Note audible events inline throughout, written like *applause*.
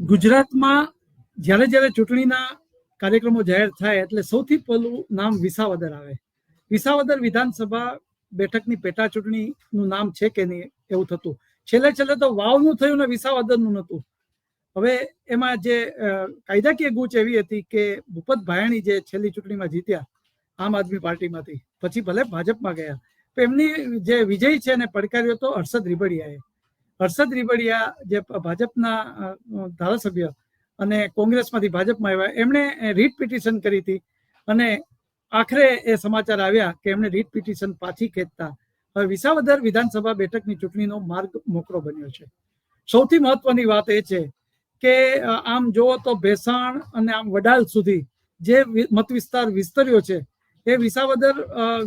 ગુજરાતમાં જ્યારે જ્યારે ચૂંટણીના કાર્યક્રમો જાહેર થાય એટલે સૌથી પહેલું નામ વિસાવદર આવે. વિસાવદર વિધાનસભા બેઠકની પેટા ચૂંટણીનું નામ છે કે નહીં એવું થતું. છેલ્લે છેલ્લે તો વાવનું થયું ને વિસાવદરનું નહોતું. હવે એમાં જે કાયદાકીય ગૂંચ એવી હતી કે ભૂપત ભાયાણી જે છેલ્લી ચૂંટણીમાં જીત્યા આમ આદમી પાર્ટીમાંથી, પછી ભલે ભાજપમાં ગયા. એમની જે વિજય છે એને પડકાર્યો તો હર્ષદ રીબડિયાએ. હર્ષદ રીબડિયા જે ભાજપના ધારાસભ્ય અને કોંગ્રેસમાંથી ભાજપમાં આવ્યા, એમણે રીટ પિટિશન કરી હતી અને આખરે એ સમાચાર આવ્યા કે એમણે રીટ પિટિશન પાછી ખેંચતા. હવે વિસાવદર વિધાનસભા બેઠકની ચૂંટણીનો માર્ગ મોકળો બન્યો છે. સૌથી મહત્વની વાત એ છે કે આમ જુઓ તો ભેસાણ અને આમ વડાલ સુધી જે મત વિસ્તાર વિસ્તર્યો છે, એ વિસાવદર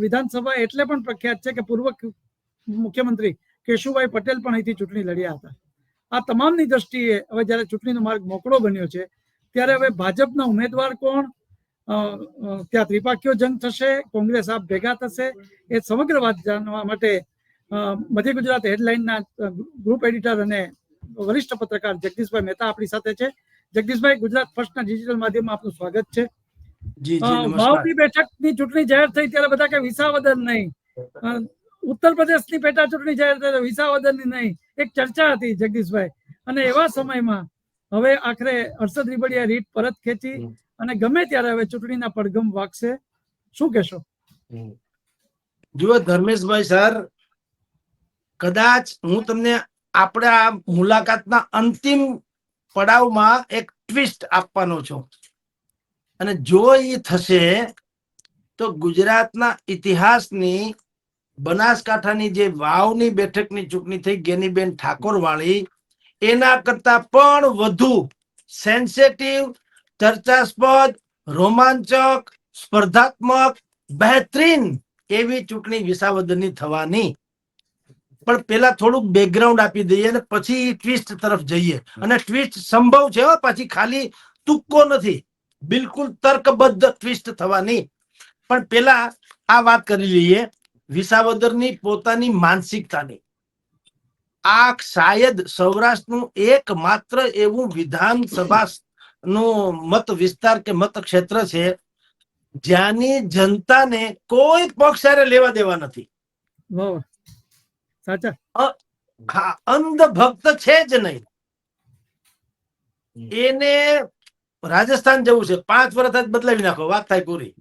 વિધાનસભા એટલે પણ પ્રખ્યાત છે કે પૂર્વ મુખ્યમંત્રી કેશુભાઈ પટેલ પણ અહીંથી ચૂંટણી લડ્યા હતા. આ તમામની દ્રષ્ટિએ હવે જ્યારે ચૂંટણીનો માર્ગ મોકળો બન્યો છે ત્યારે હવે ભાજપના ઉમેદવાર કોણ? ત્યાં ત્રિપાકીઓ જંગ થશે કોંગ્રેસ આપ ભેગા થશે. એ સમગ્ર વાત જાણવા માટે મધ્ય ગુજરાત હેડલાઇનના ગ્રુપ એડિટર અને વરિષ્ઠ પત્રકાર જગદીશભાઈ મહેતા આપણી સાથે છે. જગદીશભાઈ ગુજરાત ફર્સ્ટના ડિજિટલ માધ્યમમાં આપનું સ્વાગત છે. ભાવની બેઠકની ચૂંટણી જાહેર થઈ ત્યારે બધા કે વિસાવદન નહીં. ઉત્તર પ્રદેશની પેટા ચૂંટણી જાહેર થઈ વિસાવદરની નહીં. એક ચર્ચા હતી જગદીશભાઈ. અને એવા સમયમાં હવે આખરે હર્ષદ રીબડિયા રીટ પરત ખેંચી અને ગમે ત્યારે હવે ચૂંટણીના પડઘમ વાગશે શું કહેશો? જુઓ ધર્મેશભાઈ સર કદાચ હું તમને આપણા મુલાકાતના અંતિમ પડાવમાં એક ટ્વિસ્ટ આપવાનો છું. અને જો એ થશે તો ગુજરાતના ઇતિહાસની બનાસકાંઠાની જે વાવની બેઠકની ચૂંટણી થઈ, ગેનીબેન ઠાકોર વાળી એના કરતા પણ વધુ સેન્સેટિવ ચર્ચાસ્પદ, રોમાંચક, સ્પર્ધાત્મક, બહેતરીન એવી ચૂંટણી વિસાવદરની થવાની. પણ પેલા થોડુંક બેકગ્રાઉન્ડ આપી દઈએ અને પછી ટ્વિસ્ટ તરફ જઈએ. અને ટ્વિસ્ટ સંભવ છે પછી ખાલી તુક્કો નથી. બિલકુલ તર્કબદ્ધ ટ્વિસ્ટ થવાની. પણ પેલા આ વાત કરી લઈએ. વિસાવદરની પોતાની માનસિકતાની. આ શાયદ સૌરાષ્ટ્રનું એકમાત્ર એવું વિધાનસભા નું મત વિસ્તાર કે મત ક્ષેત્ર છે જ્યાંની જનતાને કોઈ પક્ષ લેવા દેવા નથી. સાચા. હા અંધ ભક્ત છે જ નહીં. એને રાજસ્થાન જવું છે. પાંચ વર્ષ જ બદલાવી નાખો. વાત થાય પૂરી.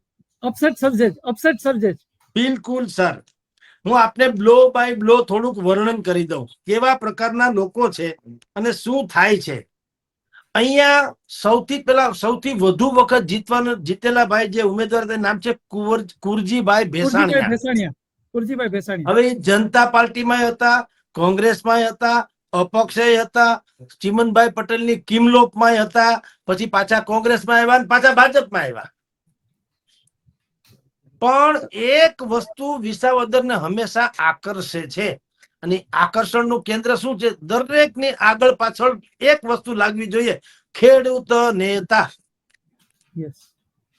અપસેટ સર્જે જ, અપસેટ સર્જે જ. બિલકુલ સર. હું આપને બ્લો બાય બ્લો થોડુંક વર્ણન કરી દઉં. કેવા પ્રકારના લોકો છે અને શું થાય છે? અહીંયા સૌથી પેલા સૌથી વધુ વખત જીતવાનો જીતેલા ભાઈ જે ઉમેદવાર નામ છે કુંવર કુરજીભાઈ ભેસાણીયા. કુરજીભાઈ ભેસાણીયા. હવે જનતા પાર્ટીમાં હતા કોંગ્રેસમાં હતા અપક્ષે હતા ચિમનભાઈ પટેલની કિમલોપમાં હતા પછી પાછા કોંગ્રેસમાં આવ્યા અને પાછા ભાજપમાં આવ્યા. પણ એક વસ્તુ વિસાવદરને હંમેશા આકર્ષે છે. અને આકર્ષણનું કેન્દ્ર શું છે? દરેકની આગળ પાછળ એક વસ્તુ લાગવી જોઈએ. ખેડૂત નેતા.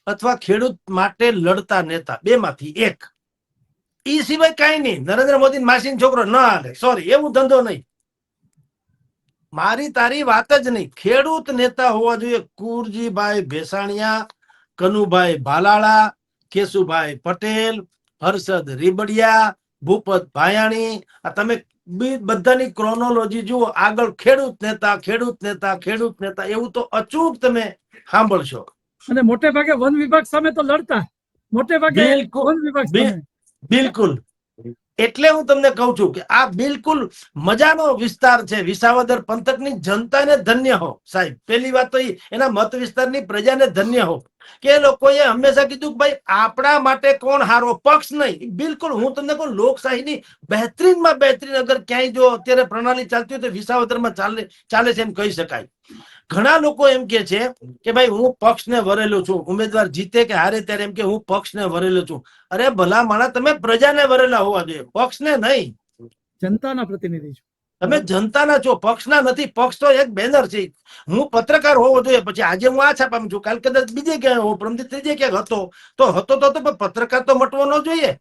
અથવા ખેડૂત માટે લડતા નેતા. બે માંથી એક. ઈ સિવાય કઈ નહીં. નરેન્દ્ર મોદી માસીન છોકરો ન હાલે. સોરી એવું ધંધો નહીં. મારી તારી વાત જ નહીં. ખેડૂત નેતા હોવા જોઈએ કુરજીભાઈ ભેસાણિયા કનુભાઈ ભાલાળા કેશુભાઈ પટેલ હર્ષદ રીબડિયા ભૂપત ભાયાણી આ તમે બધાની ક્રોનોલોજી જુઓ આગળ ખેડૂત નેતા ખેડૂત નેતા ખેડૂત નેતા એવું તો અચૂક તમે સાંભળશો. અને મોટે ભાગે વન વિભાગ સામે તો લડતા. મોટે ભાગે બિલકુલ. વન વિભાગ બિલકુલ. એટલે હું તમને કહું છું કે આ બિલકુલ મજાનો વિસ્તાર છે. વિસાવદર પંથકની જનતાને ધન્ય હો. સાહેબ, પહેલી વાત તો એના મત વિસ્તારની પ્રજાને ધન્ય હો. કે લોકોએ હંમેશા કીધું કે ભાઈ, આપણા માટે કોણ હારો? પક્ષ નહીં. બિલકુલ, હું તમને કહું, લોકશાહીની બહેતરીનમાં બહેતરીન, અગર ક્યાંય જો અત્યારે પ્રણાલી ચાલતી હોય તો વિસાવદરમાં ચાલે ચાલે છે એમ કહી શકાય. ઘણા લોકો એમ કે છે કે ભાઈ હું પક્ષને વરેલો છું ઉમેદવાર જીતે કે હારે ત્યારે એમ કે હું પક્ષને વરેલો છું. અરે ભલા માણા તમે પ્રજાને વરેલા હોવા જોઈએ પક્ષને નહીં. જનતાના પ્રતિનિધિ છો. તમે જનતાના છો પક્ષના નથી પક્ષ તો એક બેનર છે. હું પત્રકાર હોવો જોઈએ પછી આજે હું આ છાપામાં છું કાલ કદાચ બીજે ક્યાંય હોઉં પરમથી ત્રીજે ક્યાંક હતો તો હતો તો પણ પત્રકાર તો મટવો ન જોઈએ.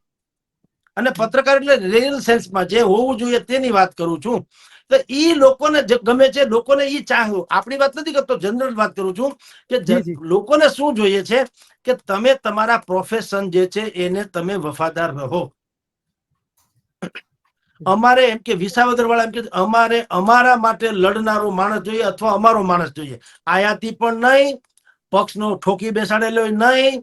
અને પત્રકાર એટલે રિયલ સેન્સમાં જે હોવું જોઈએ તેની વાત કરું છું. તો એ લોકોને ગમે છે લોકોને એ ચાહવું આપણી વાત નથી કરતો જનરલ વાત કરું છું કે. લોકોને શું જોઈએ છે કે તમે તમારા પ્રોફેશન જે છે એને તમે વફાદાર રહો. અમારે એમ કે વિસાવદર વાળા એમ કે અમારે અમારા માટે લડનારો માણસ જોઈએ અથવા અમારો માણસ જોઈએ. આયાતી પણ નહીં પક્ષનો ઠોકી બેસાડેલો નહીં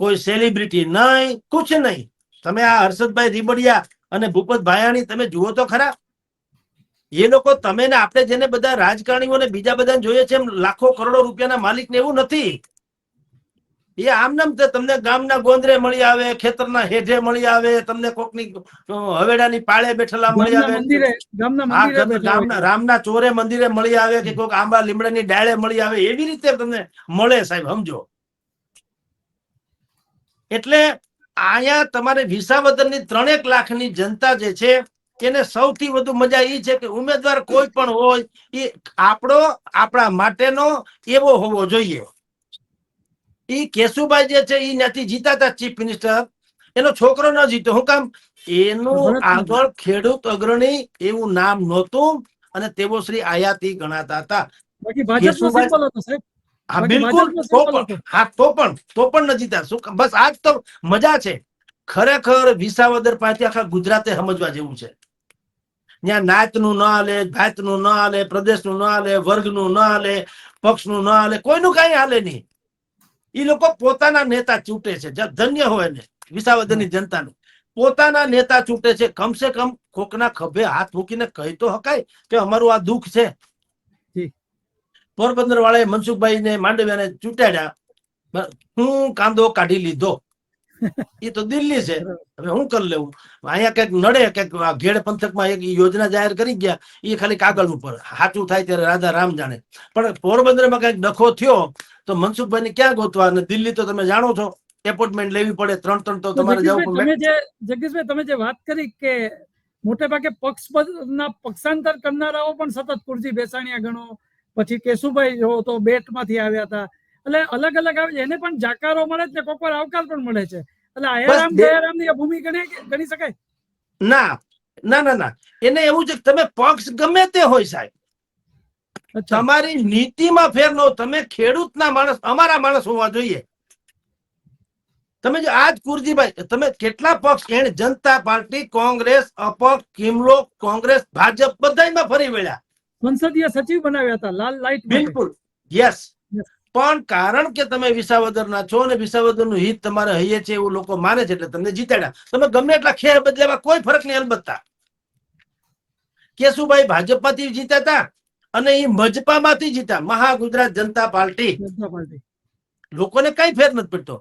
કોઈ સેલિબ્રિટી નહીં કુછ નહીં. તમે આ હર્ષદભાઈ રીબડિયા અને ભૂપત ભાયાણી તમે જુઓ તો ખરા. એ લોકો તમે ને આપણે જેને બધા રાજકારણીઓને બીજા બધાને જોઈએ છે એમ લાખો કરોડો રૂપિયાના માલિક ને એવું નથી. એ આમ નામ તમને ગામના ગોંદરે મળી આવે ખેતરના હેઠે મળી આવે તમને કોકની હવેડાની પાળે બેઠેલા મળી આવે. ગામના રામના ચોરે મંદિરે મળી આવે કે કોઈક આંબા લીમડાની ડાળે મળી આવે એવી રીતે તમને મળે સાહેબ સમજો. એટલે અહીંયા તમારે વિસાવદરની ત્રણેક લાખની જનતા જે છે એને સૌથી વધુ મજા એ છે કે ઉમેદવાર કોઈ પણ હોય એ આપણો આપણા માટેનો એવો હોવો જોઈએ. એ કેશુભાઈ જે છે એ ત્યાંથી જીતાતા ચીફ મિનિસ્ટર. એનો છોકરો ન જીતો. હું કામ? એનું આગળ ખેડૂત અગ્રણી એવું નામ નહોતું અને તેઓ શ્રી આયાતી ગણાતા હતા. હતો હા બિલકુલ તો પણ હા તો પણ તો પણ ન જીતા. શું બસ આજ તો મજા છે. ખરેખર વિસાવદર પાસે આખા ગુજરાતે સમજવા જેવું છે. ત્યાં નાતનું ન હાલે ભાતનું ન હાલે પ્રદેશનું ન હાલે વર્ગનું ન હાલે પક્ષનું ન હાલે કોઈનું કઈ હાલે નહીં. એ લોકો પોતાના નેતા ચૂંટે છે. ધન્ય હોય ને વિસાવદરની જનતાનું. પોતાના નેતા ચૂંટે છે. કમસે કમ કોકના ખભે હાથ મૂકીને કહી તો હકાય કે અમારું આ દુઃખ છે. પોરબંદર વાળાએ મનસુખભાઈ ને માંડવ્યાને ચૂંટાડ્યા. હું કાંદો કાઢી લીધો. *laughs* એ તો દિલ્હી છે. હવે હું કરી લેવું? અહીંયા કંઈક નડે કંઈક ઘેડ પંથકમાં એક યોજના જાહેર કરી ગયા એ ખાલી કાગળ ઉપર. સાચું થાય ત્યારે રાધા રામ જાણે. પણ પોરબંદરમાં કંઈક ડખો થયો તો મનસુખભાઈ ક્યાં ગોતવા? અને દિલ્હી તો તમે જાણો છો એપોઇન્ટમેન્ટ લેવી પડે ત્રણ ત્રણ તો તમારે જવું પડે. જગદીશભાઈ તમે જે વાત કરી કે મોટે ભાગે પક્ષ ના પક્ષાંતર કરનારાઓ પણ સતત કુરજી બેસાણીયા ગણો પછી કેશુભાઈ જો તો બેટમાંથી આવ્યા હતા એટલે અલગ અલગ આવે છે. એને પણ જાકારો મળે છે કોક વાર આવકાર પણ મળે છે. એટલે આયારામ દયારામની ભૂમિ ગણી ગણી શકાય? ના ના ના ના. એને એવું છે તમે પક્ષ ગમે તે હોય સાહેબ. તમારી નીતિમાં ફેર નો. તમે ખેડૂતના માણસ અમારા માણસ હોવા જોઈએ. તમે જો આજ કુરજીભાઈ તમે કેટલા પક્ષ એને જનતા પાર્ટી કોંગ્રેસ અપક્ષ કિમલો કોંગ્રેસ ભાજપ બધા ફરી વળ્યા. સંસદીય સચિવ બનાવ્યા હતા લાલ લાઈટ બિલકુલ. યસ. પણ કારણ કે તમે વિસાવદરના છો અને વિસાવદરનું હિત તમારે હૈયે છે એવું લોકો માને છે એટલે તમને જીતાડ્યા. તમે ગમે એટલા ખેર બદલેવા કોઈ ફરક નહીં અલબત્તા. કેશુભાઈ ભાજપમાંથી જીત્યા હતા અને એ મજપામાંથી જીત્યા. મહા ગુજરાત જનતા પાર્ટી. લોકોને કઈ ફેર નથી પડતો.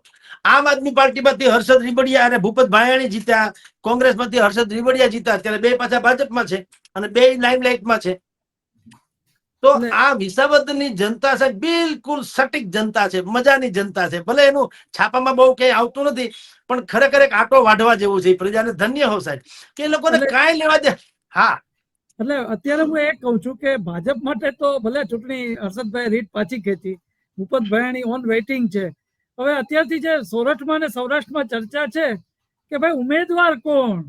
આમ આદમી પાર્ટીમાંથી હર્ષદ રીબડિયા અને ભૂપત ભાયાણી જીત્યા. કોંગ્રેસમાંથી હર્ષદ રીબડિયા જીત્યા. અત્યારે બે પાછા ભાજપમાં છે અને બે લાઇમલાઇટમાં છે. તો આ વિસાવદરની જનતા છે બિલકુલ સટીક જનતા છે મજાની જનતા છે. ભલે એનું છાપામાં બહુ કઈ આવતું નથી પણ ખરેખર એક આટો વાઢવા જેવું છે પ્રજાને ધન્ય હો સાહેબ. કે એ લોકોને કાંઈ લેવા દે હા. એટલે અત્યારે હું એ કહું છું કે ભાજપ માટે તો ભલે ચૂંટણી હર્ષદભાઈ રીટ પાછી ખેંચી ભૂપતભાઈ ઓન વેઇટિંગ છે. હવે અત્યારથી જે સૌરાષ્ટ્રમાં અને સૌરાષ્ટ્રમાં ચર્ચા છે કે ભાઈ ઉમેદવાર કોણ?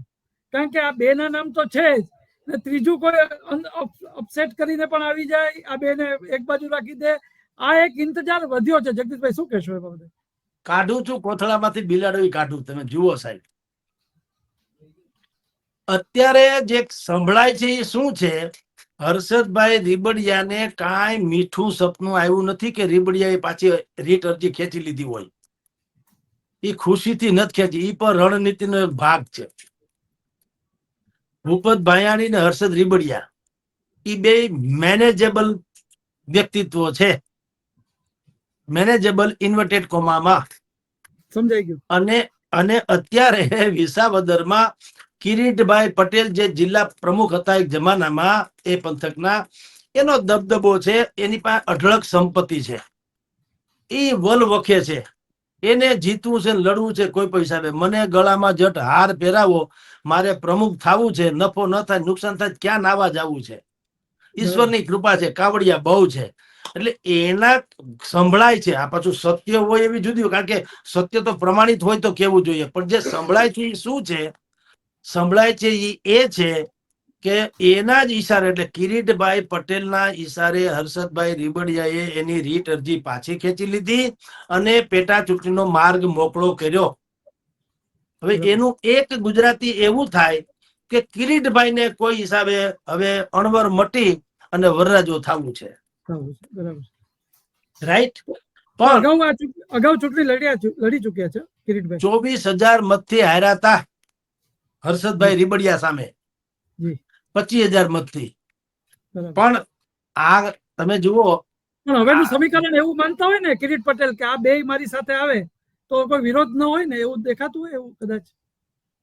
કારણ કે આ બે ના નામ તો છે જ. ને ત્રીજું કોઈ અપસેટ કરીને પણ આવી જાય, આ બેને એક બાજુ રાખી દે. આ એક ઇંતજાર વધ્યો છે. જગદીશભાઈ, શું કહેશો એ બાબતે? કાઢું છું, કોથળામાંથી બિલાડો કાઢું, તમે જુઓ સાહેબ. અત્યારે જે સંભળાય છે એ શું છે? હર્ષદભાઈ રીબડિયાને કાંઈ મીઠું સપનું આવ્યું નથી કે રીબડિયાએ પાછી રીટ અરજી ખેંચી લીધી હોય. એ ખુશીથી નથી ખેંચી એ પણ રણનીતિનો એક ભાગ છે. ભૂપત ભાયાણી ને હર્ષદ રીબડિયા. એ બે મેનેજેબલ વ્યક્તિત્વ છે. મેનેજેબલ ઇન્વર્ટેડ કોમામાં સમજાઈ ગયું. અને અને અત્યારે વિસાવદરમાં કિરીટભાઈ પટેલ જે જિલ્લા પ્રમુખ હતા એક જમાનામાં એ પંથકના એનો દબદબો છે એની પાસે અઢળક સંપત્તિ છે. એ વલ વખે છે. એને જીતવું છે, લડવું છે, કોઈ હિસાબે મને ગળામાં જટ હાર પહેરાવો, મારે પ્રમુખ થવું છે, નફો ન થાય, નુકસાન થાય, ક્યાં નાવા જવું છે? ઈશ્વરની કૃપા છે, કાવડિયા બહુ છે. એટલે એના સંભળાય છે. આ પાછું સત્ય હોય એવી જુદી હોય. કારણ કે સત્ય તો પ્રમાણિત હોય તો કેવું જોઈએ. પણ જે સંભળાય છે એ શું છે? સંભળાય છે એ એ છે કે એના જ ઈશારે એટલે કિરીટભાઈ પટેલના ઈશારે હર્ષદભાઈ રીબડિયાએ એની રીટ અરજી પાછી ખેંચી લીધી અને પેટા ચૂંટણીનો માર્ગ મોકળો કર્યો. હવે એનું એક ગુજરાતી એવું થાય કે કિરીટભાઈને કોઈ હિસાબે હવે અણવર મટી અને વરરાજો થવું છે. રાઈટ? પણ અગાઉ ચૂંટણી લડ્યા લડી ચુક્યા છે કિરીટભાઈ. ચોવીસ હજાર મતથી હાર્યા હતા હર્ષદભાઈ રીબડિયા સામે. પચીસ હજાર મતથી. પણ આ તમે જુઓ પણ હવેનું સમીકરણ એવું માનતા હોય ને કિરીટ પટેલ કે આ બે મારી સાથે આવે તો કોઈ વિરોધ ન હોય ને એવું દેખાતું હોય એવું કદાચ?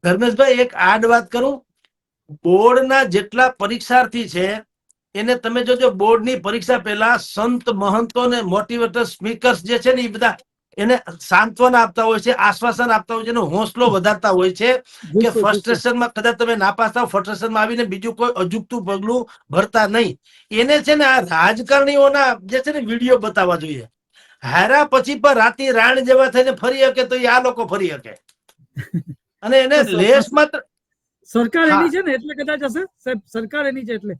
ધર્મેશભાઈ એક આડ વાત કરું. બોર્ડના જેટલા પરીક્ષાર્થી છે એને તમે જોજો બોર્ડની પરીક્ષા પહેલા સંત મહંતો ને મોટિવેટર સ્પીકર્સ જે છે ને એ બધા એને સાંત્વન આપતા હોય છે આશ્વાસન આપતા હોય છે એનો હોંસલો વધારતા હોય છે કે બિલકુલ, ફર્સ્ટ કદાચ તમે નાપાસ થાવ ફર્સ્ટ સેશનમાં આવીને બીજું કોઈ અજુકતું પગલું ભરતા નહીં. એને છે ને આ રાજકારણીઓના જે છે ને વીડિયો બતાવવા જોઈએ. હારા પછી પણ રાતી રાણ જેવા થઈને ફરી શકે તો આ લોકો ફરી શકે. અને એને લેસ માત્ર સરકાર એની છે ને એટલે કદાચ હશે? સાહેબ સરકાર એની છે એટલે.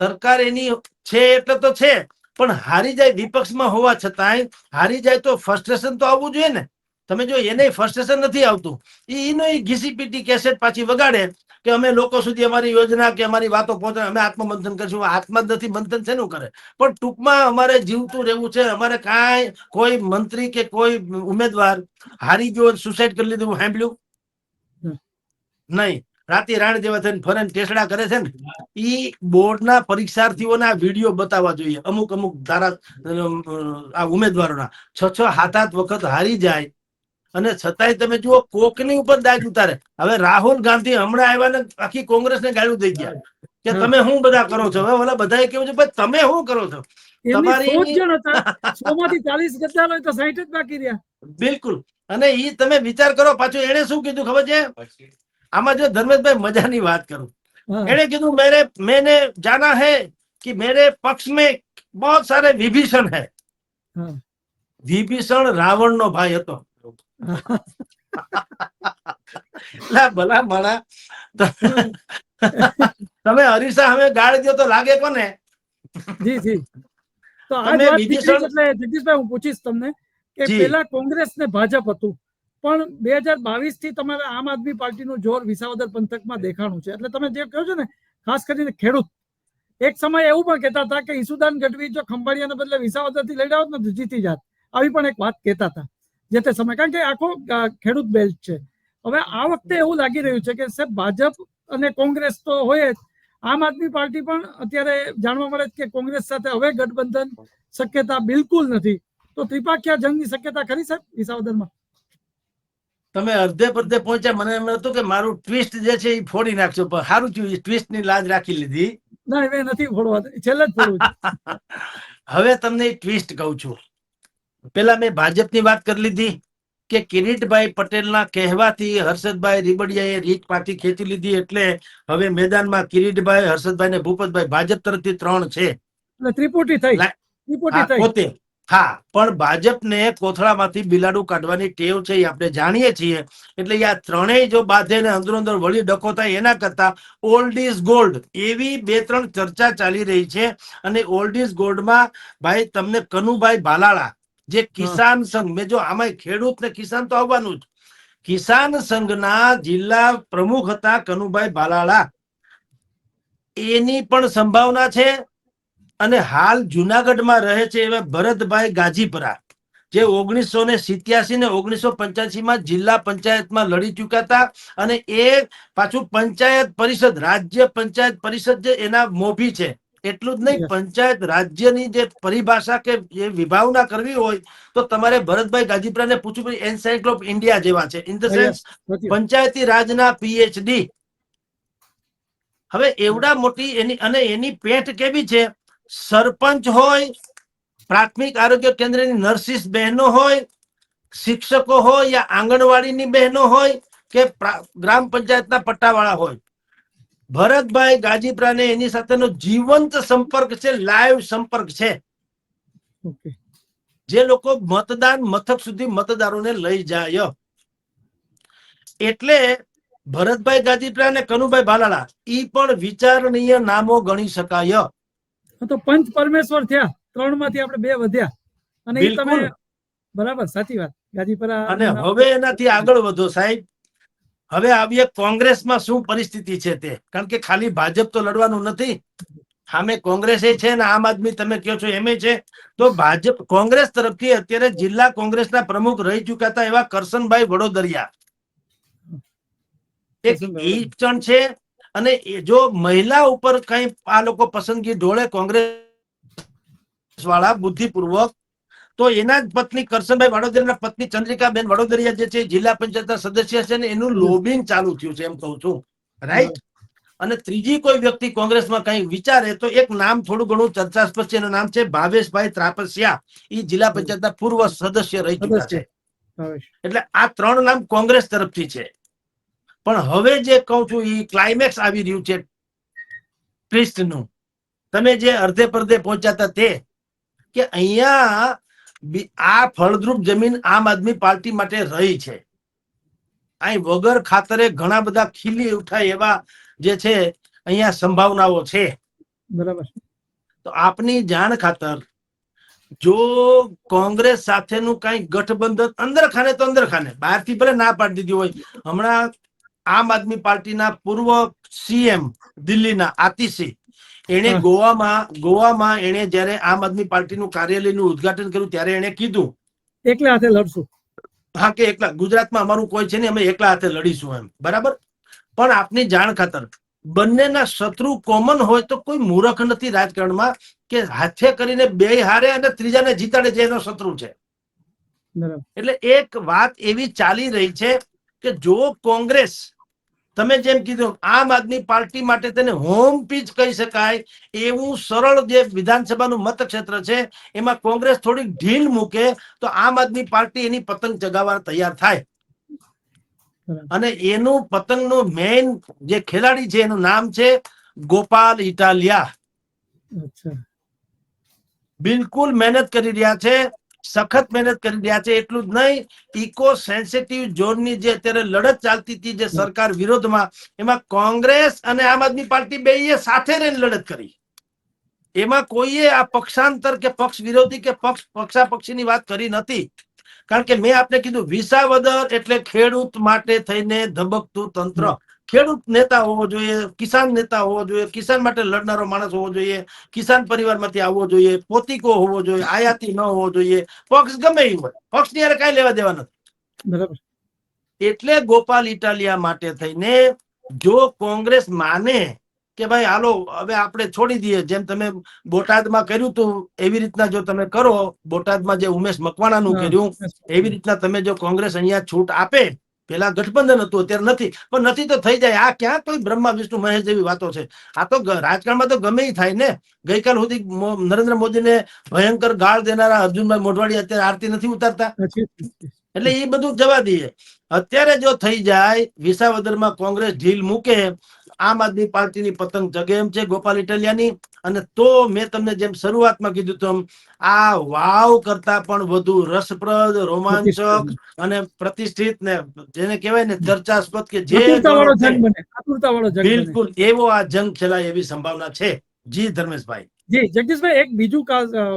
સરકાર એની છે એટલે તો છે. પણ હારી જાય વિપક્ષમાં હોવા છતાંય હારી જાય તો ફ્રસ્ટ્રેશન તો આવવું જોઈએ ને. તમે જો એને ફ્રસ્ટ્રેશન નથી આવતું એનો એ ઘીસી પીટી કેસેટ પાછી વગાડે કે અમે લોકો સુધી અમારી યોજના કે અમારી વાતો પહોંચે અમે આત્મમંથન કરીશું. આત્મા જ નથી મંથન શેનું કરે? પણ ટૂંકમાં અમારે જીવતું રહેવું છે અમારે કાંઈ કોઈ મંત્રી કે કોઈ ઉમેદવાર હારી ગયો સુસાઇડ કરી લીધું સાંભળ્યું? નહીં. રાતે રાણ જેવા થઈને ફરે ટેસડા કરે છે ને ઈ બોર્ડના આ વીડિયો બતાવવા જોઈએ. અમુક અમુક ધારા આ ઉમેદવારોના. છ છ હાથ હાથ વખત હારી જાય અને છતાંય તમે જુઓ કોકની ઉપર દાજ ઉતારે. હવે રાહુલ ગાંધી હમણાં આવ્યા ને આખી કોંગ્રેસને ગાળું દઈ ગયા. કે તમે શું બધા કરો છો? હવે ઓલા બધાએ કેવું છે ભાઈ તમે શું કરો છો? તમારી બિલકુલ. અને ઈ તમે વિચાર કરો પાછું એને શું કીધું ખબર છે? આમાં જો ધર્મેશભાઈ મજાની વાત કરું. એને કીધું મેરે મેને જાના હે કે મેરે પક્ષ મેં બહુ સારે વિભીષણ હે. વિભીષણ રાવણ નો ભાઈ હતો. ભલા માણા. તમે હરીશા હવે ગાળ દો તો લાગે પણ કોને? જી જી. તો આ જગદીશભાઈ હું પૂછીશ તમને કે પેલા કોંગ્રેસ ને ભાજપ હતું. પણ બે હજાર બાવીસથી તમારે આમ આદમી પાર્ટીનું જોર વિસાવદર પંથકમાં દેખાણું છે. એટલે તમે જે કહો છો ને, ખાસ કરીને ખેડૂત, એક સમય એવું પણ કહેતા હતા કે ઈસુદાન ગઢવી જો ખંભાળિયાને બદલે વિસાવદરથી જાવ ને તો જીતી જાત. આવી પણ એક વાત કહેતા હતા. જે તે સમય, કારણ કે આખો ખેડૂત બેલ્ટ છે. હવે આ વખતે એવું લાગી રહ્યું છે કે સાહેબ, ભાજપ અને કોંગ્રેસ તો હોય જ. આમ આદમી પાર્ટી પણ અત્યારે જાણવા મળે છે કે કોંગ્રેસ સાથે હવે ગઠબંધન શક્યતા બિલકુલ નથી. તો ત્રિપાખ્યા જંગની શક્યતા ખરી સાહેબ વિસાવદરમાં? તમે અર્ધે પડધે પહોંચ્યા મને એમ હતું કે મારું ટ્વિસ્ટ જે છે એ ફોડી નાખશો પણ સારું થયું ટ્વિસ્ટની લાજ રાખી લીધી. ના એ નથી ફોડવા છેલ્લે જ *laughs* હવે તમને ટ્વિસ્ટ કહું છું. પેલા મેં ભાજપની વાત કરી લીધી કે કિરીટભાઈ પટેલના કહેવાથી હર્ષદભાઈ રીબડિયાએ રીત પાછી ખેંચી લીધી એટલે હવે મેદાનમાં કિરીટભાઈ હર્ષદભાઈ ને ભૂપતભાઈ ભાજપ તરફથી ત્રણ છે. ત્રિપુટી થઈ. ત્રિપુટી થઈ. પોતે. હા પણ ભાજપને કોથળામાંથી બિલાડું કાઢવાની ટેવ છે એ આપણે જાણીએ છીએ. એટલે આ ત્રણેય જો બાંધે ને અંદરો અંદર વળી ડકો થાય એના કરતા ઓલ્ડ ઇઝ ગોલ્ડ એવી બે ત્રણ ચર્ચા ચાલી રહી છે. અને ઓલ્ડ ઇઝ ગોલ્ડમાં ભાઈ તમને કનુભાઈ ભાલાળા જે કિસાન સંઘ મેં જો આમાં ખેડૂત ને કિસાન તો આવવાનું જ. કિસાન સંઘના જિલ્લા પ્રમુખ હતા કનુભાઈ ભાલાળા. એની પણ સંભાવના છે. અને હાલ જુનાગઢમાં રહે છે એવા ભરતભાઈ ગાજીપરા જે ઓગણીસો ને સિત્યાસી ને ઓગણીસો પંચ્યાસી માં જિલ્લા પંચાયતમાં લડી ચુક્યા હતા અને એ પાછું પંચાયત પરિષદ રાજ્ય પંચાયત પરિષદ જે એના મોભી છે. એટલું જ નહીં પંચાયત રાજ્યની જે પરિભાષા કે જે વિભાવના કરવી હોય તો તમારે ભરતભાઈ ગાજીપરાને પૂછવું પડે એન્સાઇક્લોપ ઇન્ડિયા જેવા છે. ઇન ધ સેન્સ પંચાયતી રાજના પીએચડી હવે એવડા મોટી એની અને એની પેઠ કેવી છે? સરપંચ હોય પ્રાથમિક આરોગ્ય કેન્દ્રની નર્સિસ બહેનો હોય શિક્ષકો હોય યા આંગણવાડીની બહેનો હોય કે ગ્રામ પંચાયતના પટ્ટાવાળા હોય. ભરતભાઈ ગાજીપરાને એની સાથેનો જીવંત સંપર્ક છે લાઈવ સંપર્ક છે. જે લોકો મતદાન મથક સુધી મતદારોને લઈ જાય. એટલે ભરતભાઈ ગાજીપરા અને કનુભાઈ ભાલાળા ઈ પણ વિચારણીય નામો ગણી શકાય. તો પંચ પરમેશ્વર થયા. ત્રણમાંથી આપણે બે વધ્યા. અને એ તમે બરાબર સાચી વાત. ગાજીપરા અને હવે એનાથી આગળ વધો સાહેબ. હવે આવીએ કોંગ્રેસમાં શું પરિસ્થિતિ છે તે? કારણ કે ખાલી ભાજપ તો લડવાનું નથી. સામે કોંગ્રેસ એ છે ને આમ આદમી તમે કહો છો એમ છે. તો ભાજપ કોંગ્રેસ તરફથી અત્યારે જિલ્લા કોંગ્રેસના પ્રમુખ રહી ચુક્યા હતા એવા કરશનભાઈ વડોદરિયા. એક ઈ પણ છે. અને જો મહિલા ઉપર કઈ આ લોકો પસંદગી ઢોળે કોંગ્રેસ વાળા બુદ્ધિપૂર્વક તો એના પત્ની કરશનભાઈ વડોદરાના પત્ની ચંદ્રિકાબેન વડોદરિયા જે છે જિલ્લા પંચાયતના સદસ્ય છે ને એનું લોબિંગ ચાલુ થયું છે એમ કહું છું. રાઈટ અને ત્રીજી કોઈ વ્યક્તિ કોંગ્રેસમાં કઈ વિચારે તો એક નામ થોડું ઘણું ચર્ચાસ્પદ છે એનું નામ છે ભાવેશભાઈ ત્રાપસિયા. એ જિલ્લા પંચાયતના પૂર્વ સદસ્ય રહી ચુક્યા છે. એટલે આ ત્રણ નામ કોંગ્રેસ તરફથી છે. પણ હવે જે કહું છું એ ક્લાઇમેક્સ આવી રહ્યું છે. twist તમે જે અર્ધે પરધે પહોંચ્યા હતા તે કે અહીંયા આ ફળદ્રુપ જમીન આમ આદમી પાર્ટી માટે રહી છે. અહીં વગર ખાતરે ઘણા બધા ખીલી ઉઠાય એવા જે છે અહીંયા સંભાવનાઓ છે. બરાબર તો આપની જાણ ખાતર જો કોંગ્રેસ સાથેનું કઈ ગઠબંધન અંદર ખાને તો અંદર ખાને બહારથી ભલે ના પાડી દીધી હોય હમણાં આમ આદમી પાર્ટીના પૂર્વ સીએમ દિલ્હીના આતિશી. એણે ગોવામાં ગોવામાં એણે જ્યારે આમ આદમી પાર્ટીનું કાર્યાલયનું ઉદ્ઘાટન કર્યું ત્યારે એણે કીધું એકલા હાથે લડશું. હા કે એકલા ગુજરાતમાં અમારું કોઈ છે નહીં અમે એકલા હાથે લડીશું એમ. બરાબર? પણ આપની જાણ ખાતર બંનેના શત્રુ કોમન હોય તો કોઈ મૂરખ નથી રાજકારણમાં કે હાથે કરીને બે હારે અને ત્રીજાને જીતાડે છે એનો શત્રુ છે. એટલે એક વાત એવી ચાલી રહી છે કે જો કોંગ્રેસ તમે જેમ કીધું આમ આદમી પાર્ટી માટે તેને હોમ પીચ કહી શકાય એવું સરળ જે વિધાનસભાનું મતક્ષેત્ર છે એમાં કોંગ્રેસ થોડીક ઢીલ મૂકે તો આમ આદમી પાર્ટી એની પતંગ ચગાવવા તૈયાર થાય. અને એનું પતંગનું મેઇન જે ખેલાડી છે એનું નામ છે ગોપાલ ઇટાલિયા બિલકુલ મહેનત કરી રહ્યા છે. સખત મહેનત કરી રહ્યા છે. એટલું જ નહીં ઇકો સેન્સિટિવ ઝોનની જે અત્યારે લડત ચાલતી હતી જે સરકાર વિરોધમાં, એમાં કોંગ્રેસ અને આમ આદમી પાર્ટી બે સાથે રહીને લડત કરી. એમાં કોઈએ આ પક્ષાંતર કે પક્ષ વિરોધી કે પક્ષ પક્ષાપક્ષીની વાત કરી નથી. કારણ કે મેં આપને કીધું, વિસાવદર એટલે ખેડૂત માટે થઈને ધબકતું તંત્ર. ખેડૂત નેતા હોવો જોઈએ કિસાન નેતા હોવો જોઈએ કિસાન માટે લડનારો માણસ હોવો જોઈએ કિસાન પરિવારમાંથી આવવો જોઈએ પોતીકો હોવો જોઈએ આયાતી ન હોવો જોઈએ પક્ષ ગમે એ હોય પક્ષની હારે કઈ લેવા દેવા નથી બરાબર એટલે ગોપાલ ઇટાલિયા માટે થઈને જો કોંગ્રેસ માને કે ભાઈ હાલો હવે આપણે છોડી દઈએ જેમ તમે બોટાદમાં કર્યું હતું એવી રીતના જો તમે કરો બોટાદમાં જે ઉમેશ મકવાણાનું. કર્યું એવી રીતના તમે જો કોંગ્રેસ અહીંયા છૂટ આપે પેલા ગઠબંધન હતું અત્યારે નથી. પણ નથી તો થઈ જાય. આ ક્યાં કોઈ બ્રહ્મા વિષ્ણુ મહેશ જેવી વાતો છે. આ તો રાજકારણમાં તો ગમે થાય ને. ગઈકાલ સુધી નરેન્દ્ર મોદીને ભયંકર ગાળ દેનારા અર્જુનભાઈ મોઢવાડી અત્યારે આરતી નથી ઉતારતા. એટલે એ બધું જવા દઈએ. અત્યારે જો થઈ જાય વિસાવદરમાં કોંગ્રેસ ઢીલ મૂકે આમ આદમી પાર્ટીની પતંગ જગે એમ છે ગોપાલ ઇટાલિયાની. અને તો મેં તમને જેમ શરૂઆતમાં કીધું તેમ આ વાવ કરતા પણ વધુ રસપ્રદ રોમાંચક અને પ્રતિષ્ઠિત ને જેને કહેવાય ને ચર્ચાસ્પદ કે જે બિલકુલ એવો આ જંગ ખેલાય એવી સંભાવના છે. જી ધર્મેશભાઈ. જી જગદીશભાઈ એક બીજું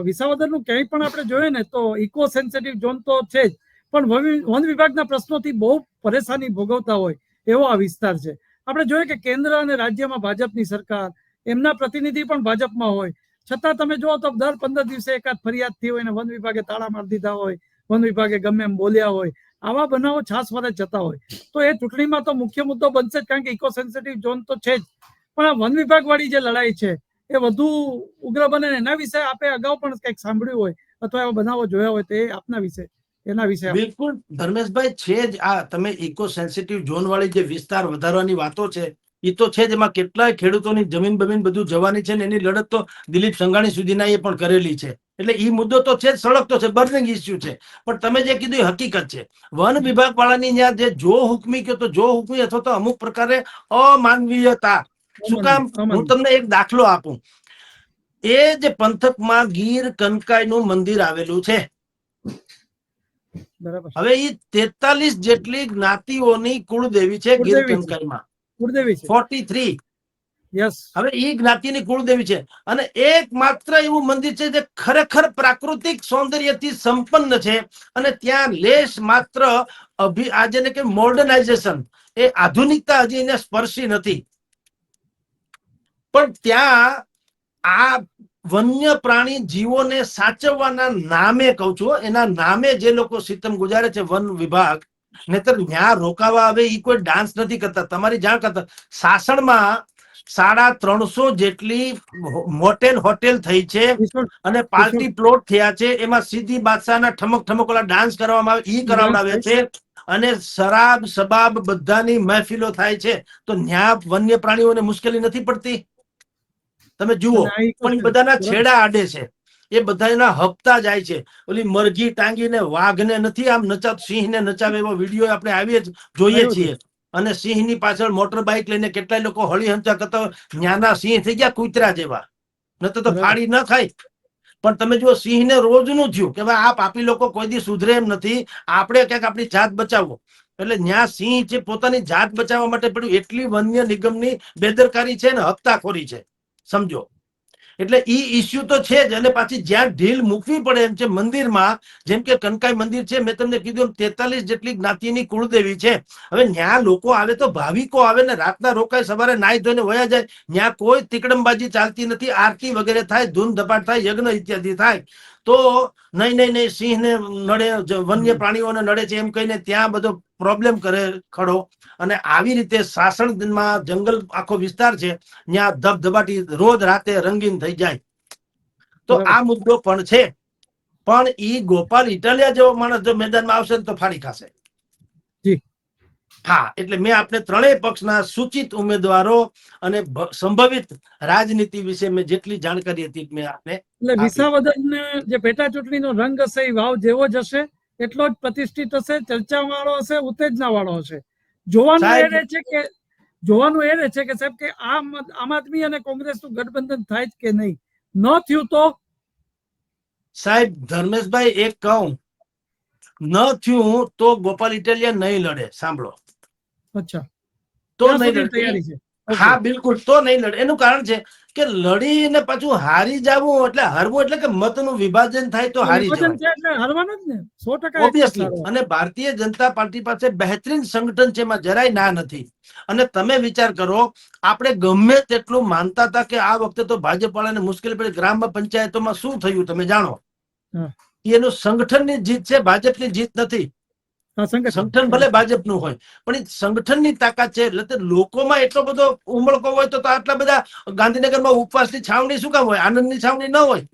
વિસાવદરનું ક્યાંય પણ આપણે જોઈએ ને તો ઇકો સેન્સિટિવ ઝોન તો છે જ પણ વન વન વિભાગના પ્રશ્નોથી બહુ પરેશાની ભોગવતા હોય એવો આ વિસ્તાર છે. આપણે જોઈએ કે કેન્દ્ર અને રાજ્યમાં ભાજપની સરકાર એમના પ્રતિનિધિ પણ ભાજપમાં હોય. છતાં તમે જુઓ તો દર પંદર દિવસે એકાદ ફરિયાદ થઈ હોય ને વન વિભાગે તાળા મારી દીધા હોય, વન વિભાગે ગમે એમ બોલ્યા હોય, આવા બનાવો છાસવારે જતા હોય. તો એ ચૂંટણીમાં તો મુખ્ય મુદ્દો બનશે જ કારણ કે ઇકો સેન્સિટિવ ઝોન તો છે જ. પણ આ વન વિભાગ વાળી જે લડાઈ છે, એ વધુ ઉગ્ર બને એના વિશે આપે અગાઉ પણ કંઈક સાંભળ્યું હોય અથવા એવા બનાવો જોયા હોય તો એ આપના વિશે, એના વિશે બિલકુલ, ધર્મેશભાઈ, છે જ આ તમે ઇકો સેન્સિટિવ ઝોન વાળી જે વિસ્તાર વધારવાની વાતો છે એ તો છે જેમાં કેટલાય ખેડૂતોની જમીન બમીન બધું જવાની છે ને એની લડત તો દિલીપ સંઘાણી સુધીના એ પણ કરેલી છે. એટલે એ મુદ્દો તો છે સડક સળગતો છે બર્નિંગ ઇસ્યુ છે. પણ તમે જે કીધું એ હકીકત છે. વન વિભાગ વાળાની જ્યાં જે જો હુકમી કે તો જો હુકમી અથવા તો અમુક પ્રકારે અમાનવીયતા. શું કામ? હું તમને એક દાખલો આપું. એ જે પંથકમાં ગીર કનકાઈનું મંદિર આવેલું છે. હવે એ તેતાલીસ જેટલી જ્ઞાતિઓની કુળદેવી છે ગીર કનકાઈમાં. કુળદેવી છે. ફોર્ટી થ્રી યસ હવે એ જ્ઞાતિની કુળદેવી છે. અને એકમાત્ર એવું મંદિર છે જે ખરેખર પ્રાકૃતિક સૌંદર્યથી સંપન્ન છે. અને ત્યાં લેશ માત્ર અભિ આજે કે મોડર્નાઇઝેશન એ આધુનિકતા હજી એને સ્પર્શી નથી. પણ ત્યાં આ વન્ય પ્રાણી જીવોને સાચવવાના નામે કહું છું એના નામે જે લોકો સિતમ ગુજારે છે વન વિભાગ નહીતર ત્યાં રોકાવા આવે એ કોઈ ડાન્સ નથી કરતા. તમારી જાણ કરતા. સાસણમાં સાડા ત્રણસો જેટલી મોટેલ હોટેલ થઈ છે અને પાર્ટી પ્લોટ થયા છે. એમાં સીધી બાદશાહના ઠમક ઠમક ઓલા ડાન્સ કરવામાં આવે ઈ કરાવડાવે છે. અને શરાબ સબાબ બધાની મહેફિલો થાય છે. તો ન્યા વન્ય પ્રાણીઓને મુશ્કેલી નથી પડતી? તમે જુઓ પણ બધાના છેડા આડે છે. એ બધાના હપ્તા જાય છે. ઓલી મરઘી ટાંગીને વાઘને નથી આમ નચાવ સિંહને નચાવે એવો વીડિયો આપણે આવીએ જ જોઈએ છીએ. અને સિંહની પાછળ મોટર બાઇક લઈને કેટલાય લોકો હળી હંચા કરતા. ન્યાના સિંહ થઈ ગયા કૂતરા જેવા. ન તો તો ફાડી ન ખાય પણ તમે જુઓ સિંહને રોજનું થયું કે ભાઈ આ પાપી લોકો કોઈ દી સુધરે એમ નથી. આપણે ક્યાંક આપણી જાત બચાવો એટલે ન્યા સિંહ છે પોતાની જાત બચાવવા માટે પડ્યું એટલી વન્ય નિગમની બેદરકારી છે ને હપ્તાખોરી છે. સમજો. એટલે ઈ ઇસ્યુ તો છે જ. અને પાછી જ્યાં ઢીલ મૂકવી પડે એમ છે મંદિરમાં, જેમ કે કનકાઈ મંદિર છે, મેં તમને કીધું તેતાલીસ જેટલી જ્ઞાતિની કુળદેવી છે. હવે ન્યા લોકો આવે તો ભાવિકો આવે ને રાતના રોકાય, સવારે નાઈ ધોઈને વયા જાય. ન્યા કોઈ તિકડમબાજી ચાલતી નથી. આરતી વગેરે થાય, ધૂન ધપાટ થાય, યજ્ઞ ઇત્યાદિ થાય. તો નહીં નહીં નહીં સિંહને નડે વન્ય પ્રાણીઓને નડે છે એમ કહીને ત્યાં બધો પ્રોબ્લેમ કરે ખડો. અને આવી રીતે સાસણમાં જંગલ આખો વિસ્તાર છે ત્યાં ધબધબાટી રોજ રાતે રંગીન થઈ જાય. તો આ મુદ્દો પણ છે. પણ ઈ ગોપાલ ઇટાલિયા જેવો માણસ જો મેદાનમાં આવશે ને તો ફાડી ખાશે. જી. હા એટલે મેં આપણે ત્રણેય પક્ષના સૂચિત ઉમેદવારો અને સંભવિત રાજનીતિ વિશે મેં જેટલી જાણકારી હતી મેં આપને એટલે વિસાવદન જે પેટા ચૂંટણીનો રંગ હશે એ વાવ જેવો જ હશે એટલો જ પ્રતિષ્ઠિત હશે ચર્ચા વાળો હશે ઉત્તેજના વાળો હશે. જોવાનું એ રહે છે કે જોવાનું એ રહે છે કે સાહેબ કે આમ આમ આદમી અને કોંગ્રેસનું ગઠબંધન થાય કે નહીં? ન થયું તો? સાહેબ ધર્મેશભાઈ એક કહું. ન થયું તો ગોપાલ ઇટાલિયા નહીં લડે સાંભળો. અચ્છા. તો નહીં લડે તૈયારી છે. હા બિલકુલ તો નહીં લડે. એનું કારણ છે કે લડીને પાછું હારી જવું એટલે હારવું એટલે કે મતનું વિભાજન થાય તો હારી વિભાજન જવાય. છે એટલે હારવાનું જ ને. સો ટકા એક જ ઓબ્વિયસલી હારવાનું. અને ભારતીય જનતા પાર્ટી પાસે બહેતરીન સંગઠન છે એમાં જરાય ના નથી. અને તમે વિચાર કરો આપણે ગમે તેટલું માનતા હતા કે આ વખતે તો ભાજપ વાળાને મુશ્કેલી પડી. ગ્રામ પંચાયતોમાં શું થયું તમે જાણો. એનું સંગઠનની જીત છે ભાજપની જીત નથી. સંગઠન. ભલે ભાજપનું હોય, પણ સંગઠનની તાકાત છે, એટલે લોકોમાં એટલો બધો ઉમળકો હોય તો આટલા બધા ગાંધીનગરમાં ઉપવાસની છાવણી શું કામ હોય આનંદની છાવણી ન હોય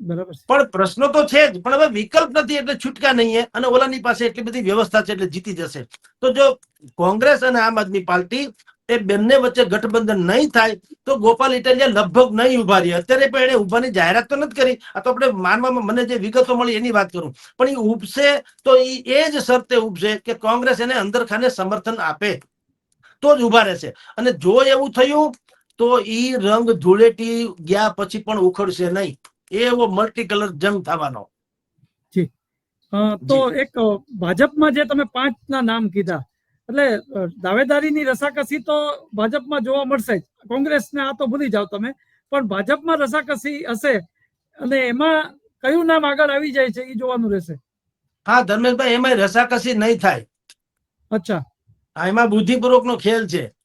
પણ પ્રશ્નો તો છે જ, પણ હવે વિકલ્પ નથી એટલે છૂટકા નહીં અને ઓલાની પાસે એટલી બધી વ્યવસ્થા છે એટલે જીતી જશે. તો જો કોંગ્રેસ અને આમ આદમી પાર્ટી એ બંને વચ્ચે ગઠબંધન નહીં થાય, તો ગોપાલ ઇટાલિયા લગભગ નહીં ઊભા રહી. અત્યારે પણ એને ઉભાની જાહેરાત તો નથી કરી. આ તો આપણે માનવામાં મને જે વિગતો મળી એની વાત કરું. પણ એ ઉપસે તો એ જ શરતે ઉપસે કે કોંગ્રેસ એને અંદરખાને સમર્થન આપે. તો જ ઊભા રહેશે. અને જો એવું થયું, તો ઈ રંગ ધૂળેટી ગયા પછી પણ ઉખડશે નહીં. એવો મલ્ટી કલર જંગ થવાનો. અ, તો એક ભાજપમાં જે તમે પાંચ ના નામ કીધા એટલે દાવેદારીની રસાકસી તો ભાજપમાં જોવા મળશે જ. કોંગ્રેસને આ તો ભૂલી જાઓ તમે. પણ ભાજપમાં રસાકસી હશે અને એમાં કયું નામ આગળ આવી જાય છે એ જોવાનું રહેશે? હા ધર્મેશભાઈ એમાં રસાકસી નહીં થાય. અચ્છા. એમાં એમાં બુદ્ધિપૂર્વકનો ખેલ છે.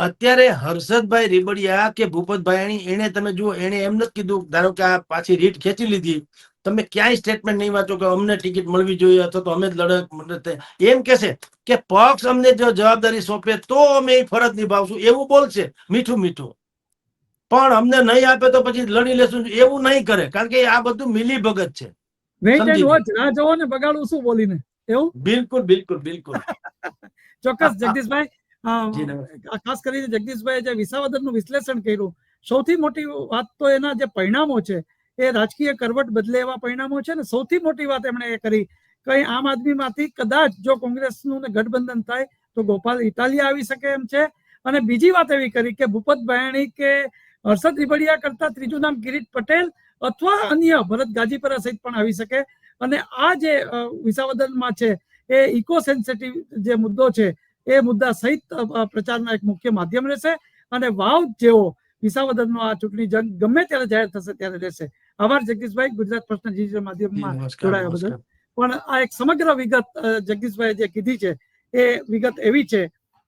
અત્યારે હર્ષદભાઈ રીબડિયા કે ભૂપતભાઈ એને તમે જુઓ એને એમ નથી કીધું ધારો કે આ પાછી રીટ ખેંચી લીધી તમે ક્યાંય સ્ટેટમેન્ટ નહીં વાંચો કે અમને ટિકિટ મળવી જોઈએ અથવા તો અમે જ લડત એમ કહેશે કે પક્ષ અમને જો જવાબદારી સોંપે તો અમે એ ફરજ નિભાવશું એવું બોલશે મીઠું મીઠું. પણ અમને નહીં આપે તો પછી લડી લેશું એવું નહીં કરે કારણ કે આ બધું મિલી ભગત છે બગાડવું શું બોલીને એવું? બિલકુલ બિલકુલ બિલકુલ. *laughs* ચોક્કસ જગદીશભાઈ ખાસ કરીને જગદીશભાઈ જે વિસાવદરનું વિશ્લેષણ કર્યું સૌથી મોટી વાત તો એના જે પરિણામો છે એ રાજકીય કરવટ બદલે એવા પરિણામો છે ને સૌથી મોટી વાત એમણે એ કરી કઈ આમ આદમીમાંથી કદાચ જો કોંગ્રેસનું ને ગઠબંધન થાય તો ગોપાલ ઇટાલિયા આવી શકે એમ છે. અને બીજી વાત એવી કરી કે ભૂપત ભાયણી કે હર્ષદ રીબડિયા કરતા ત્રીજું નામ કિરીટ પટેલ અથવા અન્ય ભરત ગાજીપરા સહિત પણ આવી શકે. અને આ જે વિસાવદરમાં છે એ ઇકો સેન્સિટિવ જે મુદ્દો છે એ મુદ્દા સહિત પ્રચારના એક મુખ્ય માધ્યમ રહેશે અને વાવ જેવો વિસાવદરનો આ ચૂંટણી જંગ ગમે ત્યારે જાહેર થશે ત્યારે રહેશે. આભાર જગદીશભાઈ ગુજરાત પ્રશ્ન ડિજિટલ માધ્યમમાં જોડાયા બદલ. પણ આ એક સમગ્ર વિગત જગદીશભાઈ જે કીધી છે એ વિગત એવી છે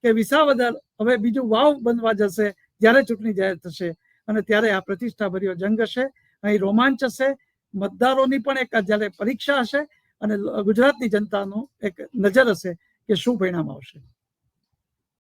કે વિસાવદર હવે બીજું વાવ બનવા જશે જ્યારે ચૂંટણી જાહેર થશે અને ત્યારે આ પ્રતિષ્ઠાભર્યો જંગ હશે અહીં રોમાંચ હશે મતદારોની પણ એક જ્યારે પરીક્ષા હશે અને ગુજરાતની જનતાનો એક નજર હશે કે શું પરિણામ આવશે.